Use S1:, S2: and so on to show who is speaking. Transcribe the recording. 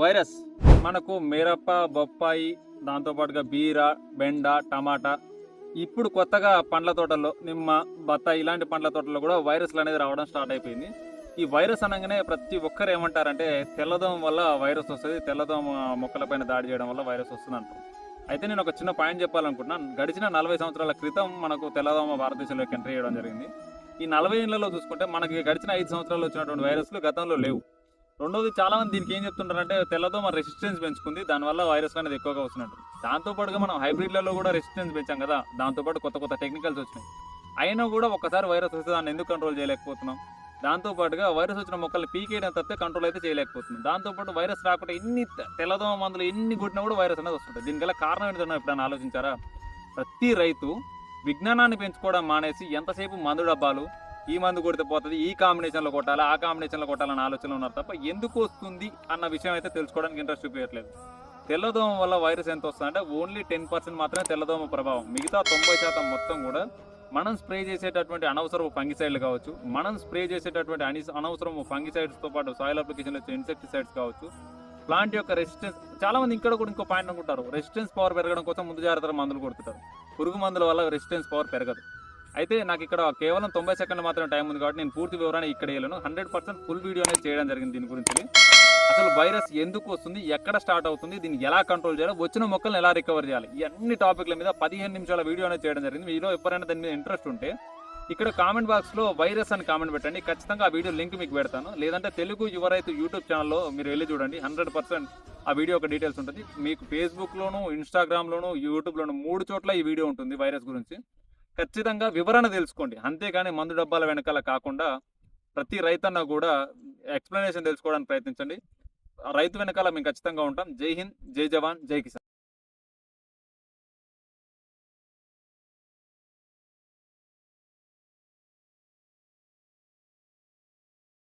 S1: Virus. మనకు మిరప బొప్పాయి దాంతోపాటుగా బీర బెండ టమాటా. ఇప్పుడు కొత్తగా పండ్ల తోటల్లో నిమ్మ బత్తాయి ఇలాంటి పండ్ల తోటల్లో కూడా వైరస్లు అనేది రావడం స్టార్ట్ అయిపోయింది. ఈ వైరస్ అనగానే ప్రతి ఒక్కరు ఏమంటారంటే తెల్లదోమ వల్ల వైరస్ వస్తుంది తెల్లదోమ మొక్కలపైన దాడి చేయడం వల్ల వైరస్ వస్తుంది అంటారు. అయితే నేను ఒక చిన్న పాయింట్ చెప్పాలనుకుంటున్నాను గడిచిన నలభై సంవత్సరాల క్రితం మనకు తెల్లదోమ భారతదేశంలోకి ఎంట్రీ చేయడం జరిగింది. ఈ నలభై ఏళ్ళలో చూసుకుంటే మనకి గడిచిన ఐదు సంవత్సరాలు వచ్చినటువంటి వైరస్లు గతంలో లేవు. రెండోది చాలా మంది దీనికి ఏం చెప్తుంటారంటే మన రెసిస్టెన్స్ పెంచుకుంది దానివల్ల వైరస్ అనేది ఎక్కువగా వస్తున్నట్టు. దాంతోపాటుగా మనం హైబ్రిడ్లలో కూడా రెసిస్టెన్స్ పెంచాం కదా దాంతో పాటు కొత్త కొత్త టెక్నికల్స్ వచ్చినాయి. అయినా కూడా ఒకసారి వైరస్ వస్తే దాన్ని ఎందుకు కంట్రోల్ చేయలేకపోతున్నాం? దాంతోపాటుగా వైరస్ వచ్చిన మొక్కలు పీకేయడం తప్పితే కంట్రోల్ అయితే చేయలేకపోతుంది దాంతోపాటు వైరస్ రాకుండా ఎన్ని తెల్లదోమ మందులు ఎన్ని కొట్టినా కూడా వైరస్ అనేది వస్తుంది దీనికల్ల కారణం ఏంటన్నా ఎప్పుడైనా ఆలోచించారా? ప్రతి రైతు విజ్ఞానాన్ని పెంచుకోవడం మానేసి ఎంతసేపు మందు డబ్బాలు ఈ మందు కొడితే పోతుంది ఈ కాంబినేషన్లో కొట్టాలి ఆ కాంబినేషన్లో కొట్టాలని ఆలోచనలో ఉన్నారు తప్ప ఎందుకు వస్తుంది అన్న విషయం అయితే తెలుసుకోవడానికి ఇంట్రెస్ట్ చూపించట్లేదు. తెల్లదోమ వల్ల వైరస్ ఎంత వస్తుందంటే ఓన్లీ టెన్ పర్సెంట్ మాత్రమే తెల్లదోమ ప్రభావం. మిగతా తొంభై శాతం మొత్తం కూడా మనం స్ప్రే చేసేటటువంటి అనవసరపు ఫంగిసైడ్లు కావచ్చు మనం స్ప్రే చేసేటటువంటి అని అనవసరము ఫంగిసైడ్స్తో పాటు సాయిల్ అప్లికేషన్లో వచ్చే ఇన్సెక్టిసైడ్స్ కావచ్చు ప్లాంట్ యొక్క రెసిస్టెన్స్ చాలా మంది ఇక్కడ కూడా ఇంకో పాయింట్ అనుకుంటారు రెసిస్టెన్స్ పవర్ పెరగడం కోసం ముందు జాగ్రత్తగా మందులు కొడుతుంటారు. పురుగు మందుల వల్ల రెసిస్టెన్స్ పవర్ పెరగదు. అయితే నాకు ఇక్కడ కేవలం తొంభై సెకండ్లు మాత్రమే టైం ఉంది కాబట్టి నేను పూర్తి వివరాన్ని ఇక్కడ వేయలేను హండ్రెడ్ పర్సెంట్ ఫుల్ వీడియో అనేది చేయడం జరిగింది దీని గురించి. అసలు వైరస్ ఎందుకు వస్తుంది? ఎక్కడ స్టార్ట్ అవుతుంది? దీన్ని ఎలా కంట్రోల్ చేయాలి? వచ్చిన మొక్కలను ఎలా రికవర్ చేయాలి? ఈ అన్ని టాపిక్ల మీద పదిహేను నిమిషాల వీడియో అనేది చేయడం జరిగింది. మీలో ఎవరైనా దాని మీద ఇంట్రెస్ట్ ఉంటే ఇక్కడ కామెంట్ బాక్స్లో వైరస్ అని కామెంట్ పెట్టండి. ఖచ్చితంగా ఆ వీడియో లింక్ మీకు పెడతాను. లేదంటే తెలుగు యువరైతు యూట్యూబ్ ఛానల్లో మీరు వెళ్ళి చూడండి. హండ్రెడ్ పర్సెంట్ ఆ వీడియో ఒక డీటెయిల్స్ ఉంటుంది. మీకు ఫేస్బుక్లోను ఇన్స్టాగ్రామ్లోను యూట్యూబ్లోను మూడు చోట్ల ఈ వీడియో ఉంటుంది వైరస్ గురించి. ఖచ్చితంగా వివరణ తెలుసుకోండి. అంతేగాని మందు డబ్బాల వెనకాల కాకుండా ప్రతి రైతన్న కూడా ఎక్స్ప్లెనేషన్ తెలుసుకోవడానికి ప్రయత్నించండి. రైతు వెనకాల మేము ఖచ్చితంగా ఉంటాం. జై హింద్ జై జవాన్ జై కిసాన్.